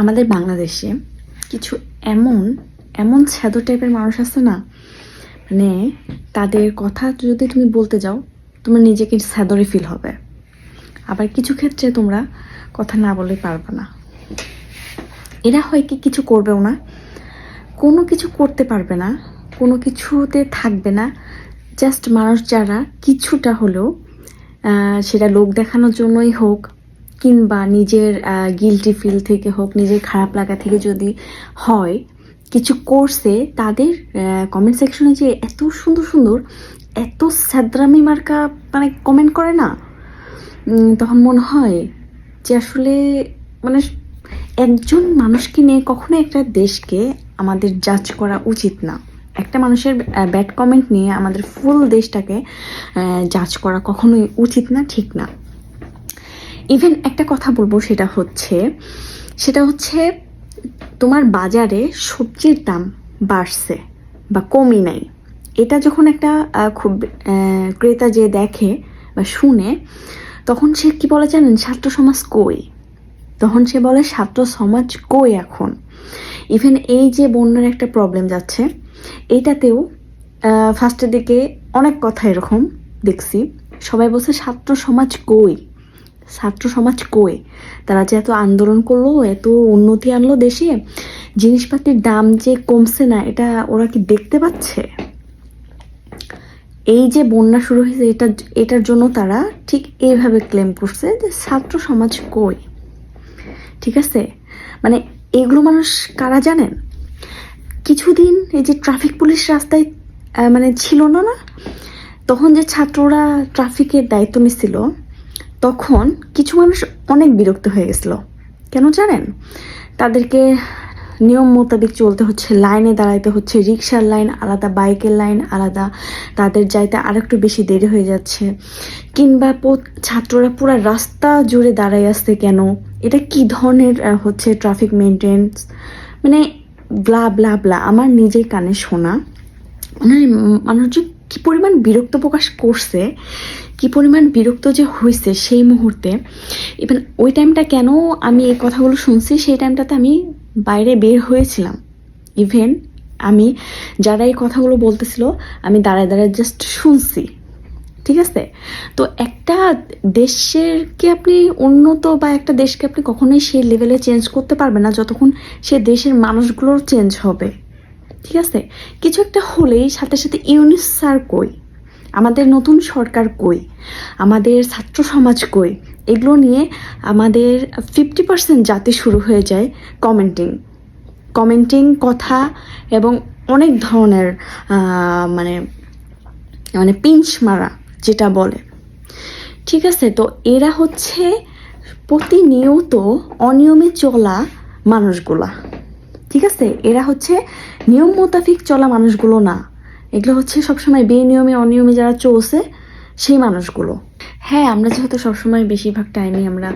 আমাদের বাংলাদেশে কিছু এমন এমন ছ্যাদো টাইপের মানুষ আছে না মানে তাদের কথা যদি তুমি বলতে যাও, তোমার নিজেকে ছ্যাদরে ফিল হবে। আবার কিছু ক্ষেত্রে তোমরা কথা না বলে পারবে না। এরা হয় কি কিছু করবেও না, কোনো কিছু করতে পারবে না, কোনো কিছুতে থাকবে না জাস্ট মানুষ যারা কিছুটা হলেও সেটা লোক দেখানোর জন্যই হোক কিংবা নিজের গিলটি ফিল থেকে হোক, নিজের খারাপ লাগা থেকে যদি হয়, কিছু কোর্সে তাদের কমেন্ট সেকশনে যে এত সুন্দর সুন্দর, এত স্যাদ্রামি মার্কা মানে কমেন্ট করে না তখন মনে হয় যে আসলে মানে একজন মানুষকে নিয়ে কখনো একটা দেশকে আমাদের জাজ করা উচিত না। একটা মানুষের ব্যাড কমেন্ট নিয়ে আমাদের ফুল দেশটাকে জাজ করা কখনোই উচিত না, ঠিক না। ইভেন একটা কথা বলব সেটা হচ্ছে সেটা হচ্ছে তোমার বাজারে সবজির দাম বাড়ছে বা কমই নাই। এটা যখন একটা খুব ক্রেতা যে দেখে বা শুনে, তখন সে কি বলে জানেন? ছাত্র সমাজ কই? তখন সে বলে ছাত্র সমাজ কই এখন? ইভেন এই যে বন্যার একটা প্রবলেম যাচ্ছে এইটাতেও ফার্স্টের দিকে অনেক কথা এরকম দেখছি। সবাই বলছে ছাত্র সমাজ কই? ছাত্র সমাজ কই? তারা যে এত আন্দোলন করল, এত উন্নতি আনলো দেশে, জিনিসপাতির দাম যে কমছে না, এটা ওরা কি দেখতে পাচ্ছে? এই যে বন্যা শুরু হয়েছে, এটা, এটার জন্য তারা ঠিক এইভাবে ক্লেম করছে যে ছাত্র সমাজ কই? ঠিক আছে? মানে এগুলো মানুষ কারা জানেন? কিছুদিন এই যে ট্রাফিক পুলিশ রাস্তায় মানে ছিল না না, তখন যে ছাত্ররা ট্রাফিকের দায়িত্ব নিছিল তখন কিছু মানুষ অনেক বিরক্ত হয়ে গেছিল। কেন জানেন? তাদেরকে নিয়ম মোতাবেক চলতে হচ্ছে, লাইনে দাঁড়াইতে হচ্ছে রিক্সার লাইন আলাদা, বাইকের লাইন আলাদা, তাদের যাইতে আরেকটু বেশি দেরি হয়ে যাচ্ছে। কিংবা ছাত্ররা পুরো রাস্তা জুড়ে দাঁড়াই আসছে কেন? এটা কি ধরনের হচ্ছে ট্রাফিক মেনটেন্স মানে ব্লা ব্লা ব্লা আমার নিজের কানে শোনা। মানে মানুষ কি পরিমাণ বিরক্ত প্রকাশ করছে, কি পরিমাণ বিরক্ত যে হয়েছে সেই মুহূর্তে ইভেন ওই টাইমটা কেন আমি এই কথাগুলো শুনছি সেই টাইমটাতে আমি বাইরে বের হয়েছিলাম। ইভেন আমি যারা এই কথাগুলো বলতেছিল, আমি দাঁড়ায় দাঁড়ায় জাস্ট শুনছি। ঠিক আছে? তো একটা দেশেরকে আপনি উন্নত বা একটা দেশকে আপনি কখনোই সেই লেভেলে চেঞ্জ করতে পারবেন না, যতক্ষণ সে দেশের মানুষগুলোর চেঞ্জ হবে। ঠিক আছে? কিছু একটা হলেই সাথে সাথে ইউনিস স্যার কই, আমাদের নতুন সরকার কই, আমাদের ছাত্র সমাজ কই, এগুলো নিয়ে আমাদের ফিফটি পার্সেন্ট জাতি শুরু হয়ে যায় কমেন্টিং কমেন্টিং কথা এবং অনেক ধরনের মানে মানে পিঞ্চ মারা, যেটা বলে। ঠিক আছে, তো এরা হচ্ছে প্রতিনিয়ত অনিয়মে চলা মানুষগুলা। ঠিক আছে? এরা হচ্ছে নিয়ম মোতাবিক চলা মানুষগুলো না। এগুলো হচ্ছে সবসময় বেনিয়মে, অনিয়মে যারা চলছে, সেই মানুষগুলো। হ্যাঁ আমরা যেহেতু সবসময় বেশিরভাগ টাইমে আমরা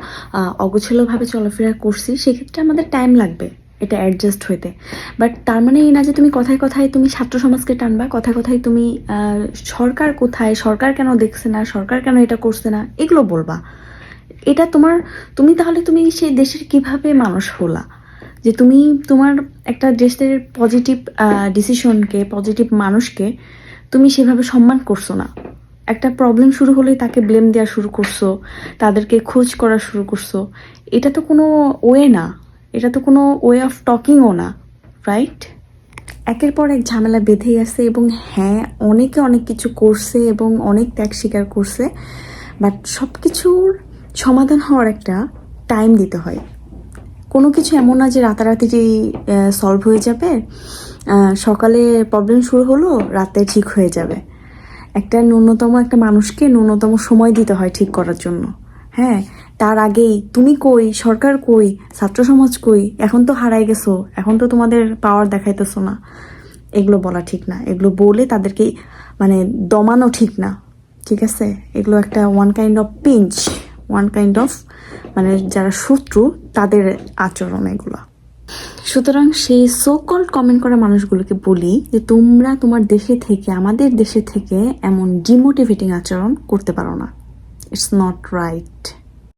অগোছালোভাবে চলাফেরা করছি, সেক্ষেত্রে আমাদের টাইম লাগবে এটা অ্যাডজাস্ট হইতে। বাট তার মানে এই না যে তুমি কথায় কথায় তুমি ছাত্র সমাজকে টানবা, কথায় কথায় তুমি সরকার কোথায়, সরকার কেন দেখছে না, সরকার কেন এটা করছে না, এগুলো বলবা। এটা তোমার, তুমি তাহলে তুমি সেই দেশের কীভাবে মানুষ হলা? যে তুমি তোমার একটা দেশের পজিটিভ ডিসিশনকে পজিটিভ মানুষকে তুমি সেভাবে সম্মান করছ না। একটা প্রবলেম শুরু হলেই তাকে ব্লেম দেওয়া শুরু করছ, তাদেরকে খোঁজ করা শুরু করছ। এটা তো কোনো ওয়ে না। এটা তো কোনো ওয়ে অফ টকিংও না রাইট একের পর এক ঝামেলা বেঁধেই আছে এবং হ্যাঁ অনেকে অনেক কিছু করছে এবং অনেক ত্যাগ স্বীকার করছে বাট সব কিছুর সমাধান হওয়ার একটা টাইম দিতে হয়। কোনো কিছু এমন না যে রাতারাতি সলভ হয়ে যাবে সকালে প্রবলেম শুরু হলো, রাতে ঠিক হয়ে যাবে। একটা ন্যূনতম একটা মানুষকে ন্যূনতম সময় দিতে হয় ঠিক করার জন্য। হ্যাঁ তার আগেই, তুমি কই? সরকার কই? ছাত্র সমাজ কই? এখন তো হারাই গেছো, এখন তো তোমাদের পাওয়ার দেখাইতেছো না। এগুলো বলা ঠিক না। এগুলো বলে তাদেরকে মানে দমানো ঠিক না। ঠিক আছে? এগুলো একটা one kind of pinch one kind of মানে যারা শত্রু, তাদের আচরণ এগুলো। সুতরাং সেই সোকল কমেন্ট করা মানুষগুলোকে বলি যে, তোমরা তোমার দেশে থেকে, আমাদের দেশে থেকে এমন ডিমোটিভেটিং আচরণ করতে পারো না। It's not right